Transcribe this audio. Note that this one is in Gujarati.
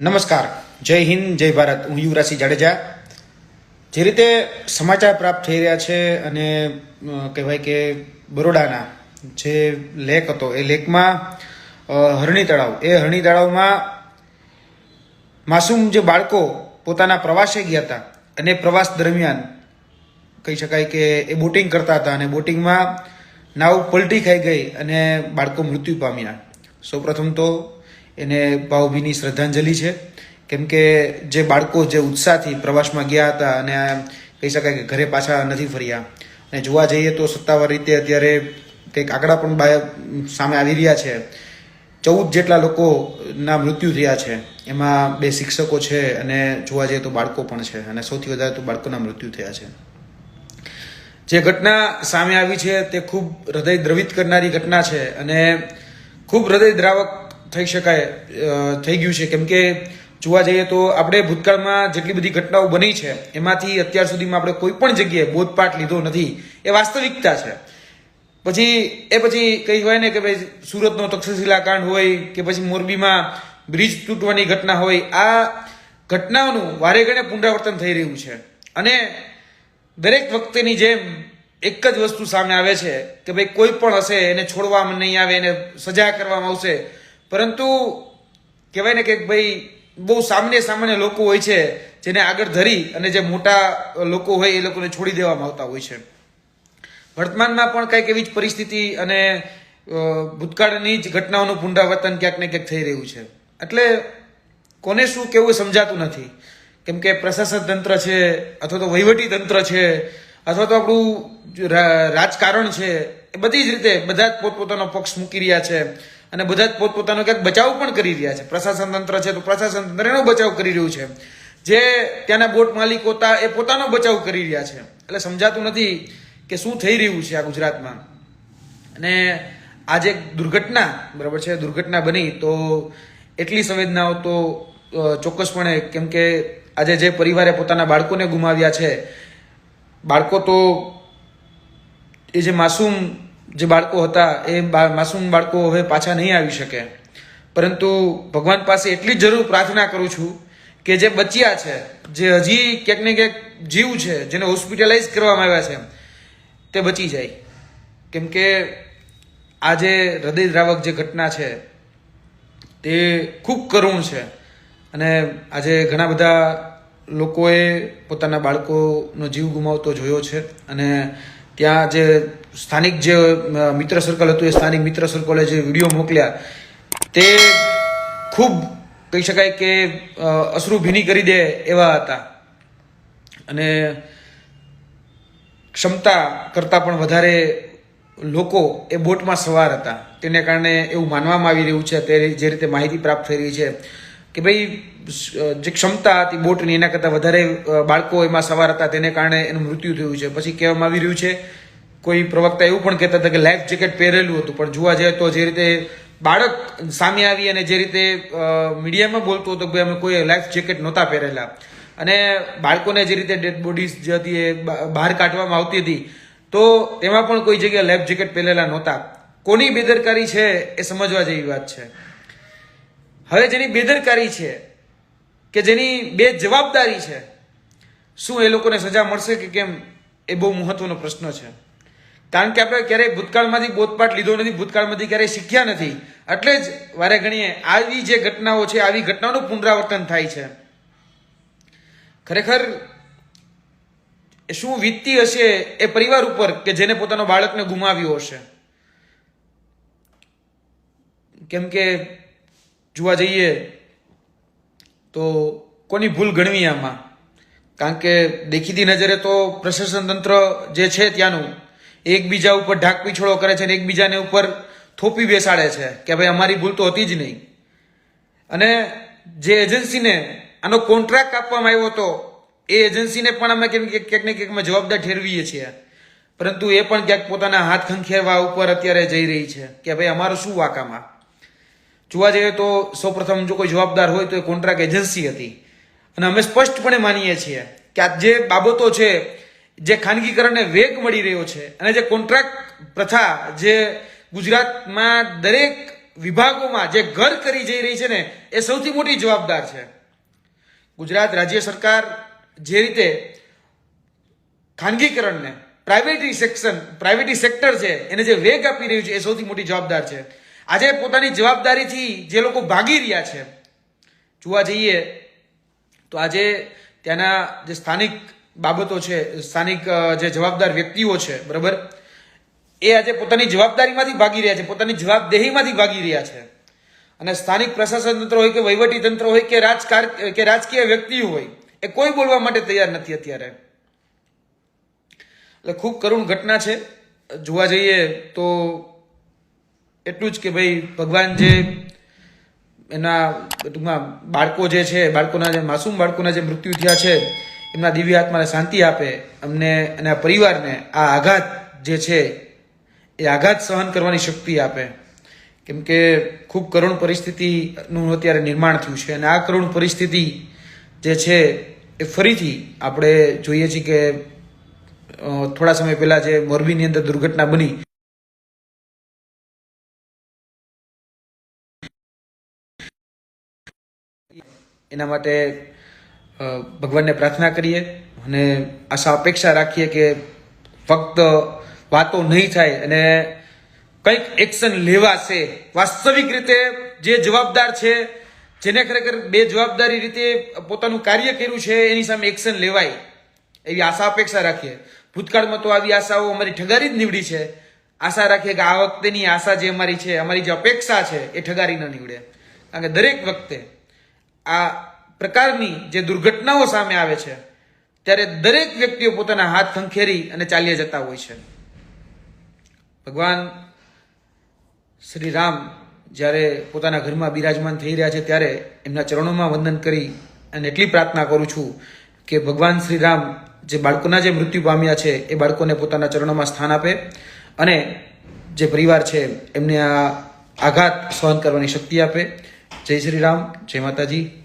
નમસ્કાર. જય હિન્દ, જય ભારત. હું યુવરાજસિંહ જાડેજા. જે રીતે સમાચાર પ્રાપ્ત થઈ રહ્યા છે અને કહેવાય કે બરોડાના જે લેક હતો, એ લેકમાં હરણી તળાવ. એ હરણી તળાવમાં માસૂમ જે બાળકો પોતાના પ્રવાસે ગયા હતા અને પ્રવાસ દરમિયાન કહી શકાય કે એ બોટિંગ કરતા હતા અને બોટિંગમાં નાવ પલટી ખાઈ ગઈ અને બાળકો મૃત્યુ પામ્યા. સૌપ્રથમ તો એને ભાવભીની શ્રદ્ધાંજલિ છે. કેમ કે જે બાળકો જે ઉત્સાહથી પ્રવાસમાં ગયા હતા અને કહી શકાય કે ઘરે પાછા નથી ફર્યા અને જોવા જઈએ તો સત્તાવાર રીતે અત્યારે કંઈક આંકડા પણ સામે આવી રહ્યા છે. ચૌદ જેટલા લોકોના મૃત્યુ થયા છે. એમાં બે શિક્ષકો છે અને જોવા જઈએ તો બાળકો પણ છે અને સૌથી વધારે તો બાળકોના મૃત્યુ થયા છે. જે ઘટના સામે આવી છે તે ખૂબ હૃદય દ્રવિત કરનારી ઘટના છે અને ખૂબ હૃદય દ્રાવક થઈ શકાય થઈ ગયું છે. કેમ કે જોવા જઈએ તો આપણે ભૂતકાળમાં જેટલી બધી ઘટનાઓ બની છે, એમાંથી અત્યાર સુધીમાં આપણે કોઈ પણ જગ્યાએ બોધપાઠ લીધો નથી, એ વાસ્તવિકતા છે. પછી, એ પછી કઈ હોય ને કે ભાઈ સુરતનો તક્ષશિલા કાંડ હોય, કે પછી મોરબીમાં બ્રિજ તૂટવાની ઘટના હોય, આ ઘટનાઓનું વારે ઘણે પુનરાવર્તન થઈ રહ્યું છે. અને દરેક વખતેની જેમ એક જ વસ્તુ સામે આવે છે કે ભાઈ કોઈ પણ હશે, એને છોડવામાં નહીં આવે, એને સજા કરવામાં આવશે પરંતુ કહેવાય ને કે ભાઈ બહુ સામાન્ય સામાન્ય લોકો હોય છે, જેને આગળ ધરી અને જે મોટા લોકો હોય એ લોકોને છોડી દેવામાં આવતા હોય છે. વર્તમાનમાં પણ કંઈક એવી જ પરિસ્થિતિ અને ભૂતકાળની જ ઘટનાઓનું પુનરાવર્તન ક્યાંક ને ક્યાંક થઈ રહ્યું છે. એટલે કોને શું કેવું સમજાતું નથી. કેમ કે પ્રશાસન તંત્ર છે, અથવા તો વહીવટી તંત્ર છે, અથવા તો આપણું રાજકારણ છે, એ બધી જ રીતે બધા જ પોતપોતાનો પક્ષ મૂકી રહ્યા છે. અને બધા જ પોતપોતાનો ક્યાંક બચાવ પણ કરી રહ્યા છે. પ્રશાસન તંત્ર છે તો પ્રશાસન તંત્ર એનો બચાવ કરી રહ્યું છે. જે ત્યાંના બોટ માલિકો હતા એ પોતાનો બચાવ કરી રહ્યા છે. એટલે સમજાતું નથી કે શું થઈ રહ્યું છે આ ગુજરાતમાં. અને આજે દુર્ઘટના, બરાબર છે, દુર્ઘટના બની તો એટલી સંવેદનાઓ તો ચોક્કસપણે કેમ કે આજે જે પરિવારે પોતાના બાળકોને ગુમાવ્યા છે, બાળકો તો એ જે માસૂમ જે બાળકો હતા, એ માસૂમ બાળકો હવે પાછા નહીં આવી શકે. પરંતુ ભગવાન પાસે એટલી જરૂર પ્રાર્થના કરું છું કે જે બચ્યા છે, જે હજી ક્યાંક ને ક્યાંક જીવ છે, જેને હોસ્પિટલાઇઝ કરવામાં આવ્યા છે, તે બચી જાય. કેમ કે આ જે હૃદયદ્રાવક જે ઘટના છે, તે ખૂબ કરુણ છે. અને આજે ઘણા બધા લોકોએ પોતાના બાળકોનો જીવ ગુમાવતો જોયો છે અને ત્યાં જે સ્થાનિક જે મિત્ર સર્કલ હતું, એ સ્થાનિક મિત્ર સર્કલે જે વીડિયો મોકલ્યા, તે ખૂબ કહી શકાય કે અશ્રુ અશ્રુભીની કરી દે એવા હતા. અને ક્ષમતા કરતાં પણ વધારે લોકો એ બોટમાં સવાર હતા. તેને કારણે એવું માનવામાં આવી રહ્યું છે તે જે રીતે માહિતી પ્રાપ્ત થઈ રહી છે. કે ભાઈ જે ક્ષમતા હતી બોટની, એના કરતાં વધારે બાળકો એમાં સવાર હતા, તેને કારણે એનું મૃત્યુ થયું છે. પછી કહેવામાં આવી રહ્યું છે, કોઈ પ્રવક્તા એવું પણ કહેતા હતા કે લાઈફ જેકેટ પહેરેલું હતું, પણ જોવા જઈએ તો જે રીતે બાળક સામે આવી અને જે રીતે મીડિયામાં બોલતું હતું કે અમે કોઈ લાઈફ જેકેટ નહોતા પહેરેલા. અને બાળકોને જે રીતે ડેડ બોડીઝ જે હતી એ બહાર કાઢવામાં આવતી હતી, તો તેમાં પણ કોઈ જગ્યાએ લાઈફ જેકેટ પહેરેલા નહોતા. કોની બેદરકારી છે એ સમજવા જેવી વાત છે. હવે જેની બેદરકારી છે કે જેની બે જવાબદારી છે, શું એ લોકોને સજા મળશે કે કેમ, એ બહુ મહત્વનો પ્રશ્ન છે. કારણ કે આપણે ક્યારેય ભૂતકાળમાંથી બોધપાઠ લીધો નથી, ભૂતકાળમાંથી ક્યારેય શીખ્યા નથી. એટલે જ વારે ઘણીએ આવી જે ઘટનાઓ છે, આવી ઘટનાનું પુનરાવર્તન થાય છે. ખરેખર શું વીતતી હશે એ પરિવાર ઉપર કે જેને પોતાનો બાળકને ગુમાવ્યો હશે? કેમ કે જોવા જઈએ તો કોની ભૂલ ગણવી આમાં? કારણ કે દેખીતી નજરે તો પ્રશાસન તંત્ર જે છે ત્યાંનું, એકબીજા ઉપર ઢાક પીછોડો કરે છે અને એકબીજાને ઉપર થોપી બેસાડે છે કે ભાઈ અમારી ભૂલ તો હતી જ નહીં. અને જે એજન્સીને આનો કોન્ટ્રાક્ટ આપવામાં આવ્યો હતો, એ એજન્સીને પણ અમે કેમ કે ક્યાંક ને ક્યાંક જવાબદાર ઠેરવીએ છીએ. પરંતુ એ પણ ક્યાંક પોતાના હાથ ખંખેરવા ઉપર અત્યારે જઈ રહી છે કે ભાઈ અમારું શું વાકામાં? જોવા જઈએ તો સૌપ્રથમ જો કોઈ જવાબદાર હોય તો એ કોન્ટ્રાક્ટ એજન્સી હતી. અને અમે સ્પષ્ટપણે માનીએ છીએ કે આ જે બાબતો છે, જે ખાનગીકરણને વેગ મળી રહ્યો છે અને જે કોન્ટ્રાક્ટ પ્રથા જે ગુજરાતમાં દરેક વિભાગોમાં જે ઘર કરી જઈ રહી છે ને, એ સૌથી મોટી જવાબદાર છે. ગુજરાત રાજ્ય સરકાર જે રીતે ખાનગીકરણને પ્રાઇવેટી સેક્શન પ્રાઇવેટી સેક્ટર છે, એને જે વેગ આપી રહ્યું છે, એ સૌથી મોટી જવાબદાર છે. આજે પોતાની જવાબદારીથી જે લોકો ભાગી રહ્યા છે, જોવા જઈએ તો આજે ત્યાંના જે સ્થાનિક બાબતો છે, સ્થાનિક જે જવાબદાર વ્યક્તિઓ છે, બરાબર? એ આજે પોતાની જવાબદારીમાંથી ભાગી રહ્યા છે, પોતાની જવાબદેહીમાંથી ભાગી રહ્યા છે. અને સ્થાનિક પ્રશાસન તંત્ર હોય કે વહીવટી તંત્ર હોય કે રાજકાર, કે રાજકીય વ્યક્તિઓ હોય, એ કોઈ બોલવા માટે તૈયાર નથી અત્યારે. એટલે ખૂબ કરુણ ઘટના છે. જોવા જઈએ તો એટલું જ કે ભાઈ ભગવાન જે એના ટૂંકમાં બાળકો જે છે, બાળકોના જે માસૂમ બાળકોના જે મૃત્યુ થયા છે, એમના દિવ્ય આત્માને શાંતિ આપે, અમને આ પરિવારને આ આઘાત જે છે, એ આઘાત સહન કરવાની શક્તિ આપે. કેમ કે ખૂબ કરુણ પરિસ્થિતિનું અત્યારે નિર્માણ થયું છે અને આ કરુણ પરિસ્થિતિ જે છે, એ ફરીથી આપણે જોઈએ છીએ કે થોડા સમય પહેલાં જે મોરબીની અંદર દુર્ઘટના બની. એના માટે ભગવાનને પ્રાર્થના કરીએ અને આશા અપેક્ષા રાખીએ કે ફક્ત વાતો નહીં થાય અને કંઈક એક્શન લેવાશે. વાસ્તવિક રીતે જે જવાબદાર છે, જેને ખરેખર બે જવાબદારી રીતે પોતાનું કાર્ય કર્યું છે, એની સામે એક્શન લેવાય. એવી આશા અપેક્ષા રાખીએ. ભૂતકાળમાં તો આવી આશાઓ અમારી ઠગારી જ નીવડી છે. આશા રાખીએ કે આ વખતેની આશા જે અમારી છે, અમારી જે અપેક્ષા છે, એ ઠગારી ન નીવડે. કારણ કે દરેક વખતે આ પ્રકારની જે દુર્ઘટનાઓ સામે આવે છે, ત્યારે દરેક વ્યક્તિઓ પોતાના હાથ ખંખેરી અને ચાલ્યા જતા હોય છે. ભગવાન શ્રી રામ જ્યારે પોતાના ઘરમાં બિરાજમાન થઈ રહ્યા છે, ત્યારે એમના ચરણોમાં વંદન કરી અને એટલી પ્રાર્થના કરું છું કે ભગવાન શ્રી રામ જે બાળકોના જે મૃત્યુ પામ્યા છે, એ બાળકોને પોતાના ચરણોમાં સ્થાન આપે અને જે પરિવાર છે, એમને આ આઘાત સહન કરવાની શક્તિ આપે. જય શ્રી રામ જય માતાજી.